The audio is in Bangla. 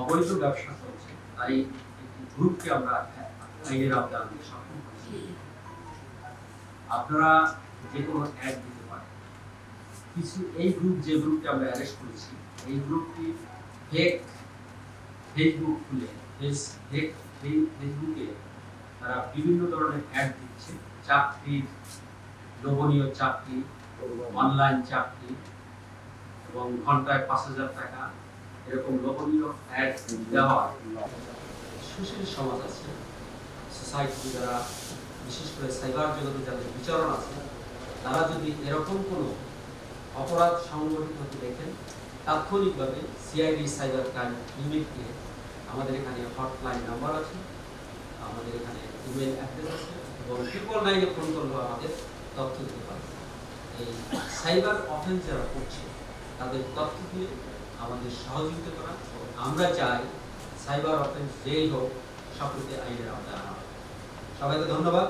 অবৈধ ব্যবসা তাই একটি গ্রুপকে আমরা আইনের আওতায় আনতে সক্ষম আপনারা যে কোনো অ্যাড দিতে পারেন। কিছু এই গ্রুপ যে গ্রুপকে আমরা অ্যারেস্ট করেছি, এই গ্রুপটি ফেক ফেসবুক খুলে ফেক ফেসবুকে তারা বিভিন্ন ধরনের অ্যাড দিচ্ছে। চাকরির লোভনীয় চাকরি অনলাইন চাকরি, এবং ঘন্টায় পাঁচ হাজার টাকা এরকম লোভনীয় অ্যাড দেওয়া সুশীল সমাজ আছে সোসাইটি যারা বিশেষ করে সাইবার জগতে যাদের বিচারণ আছে, তারা যদি এরকম কোনো অপরাধ সংগঠিত হতে দেখেন, তাৎক্ষণিকভাবে সিআইডি সাইবার ক্রাইম ইউনিটকে আমাদের এখানে হটলাইন নাম্বার আছে, আমাদের এখানে ইমেল অ্যাড্রেস আছে এবং ট্রিপল নাইনে ফোন করলেও আমাদের তথ্য দিতে পারে। এই সাইবার অফেন্স যারা করছে তাদের তথ্য দিয়ে আমাদের সহযোগিতা করা আমরা চাই সাইবার অফেন্স যেই হোক সকলকে আইনের আওতায় আনা। সবাইকে ধন্যবাদ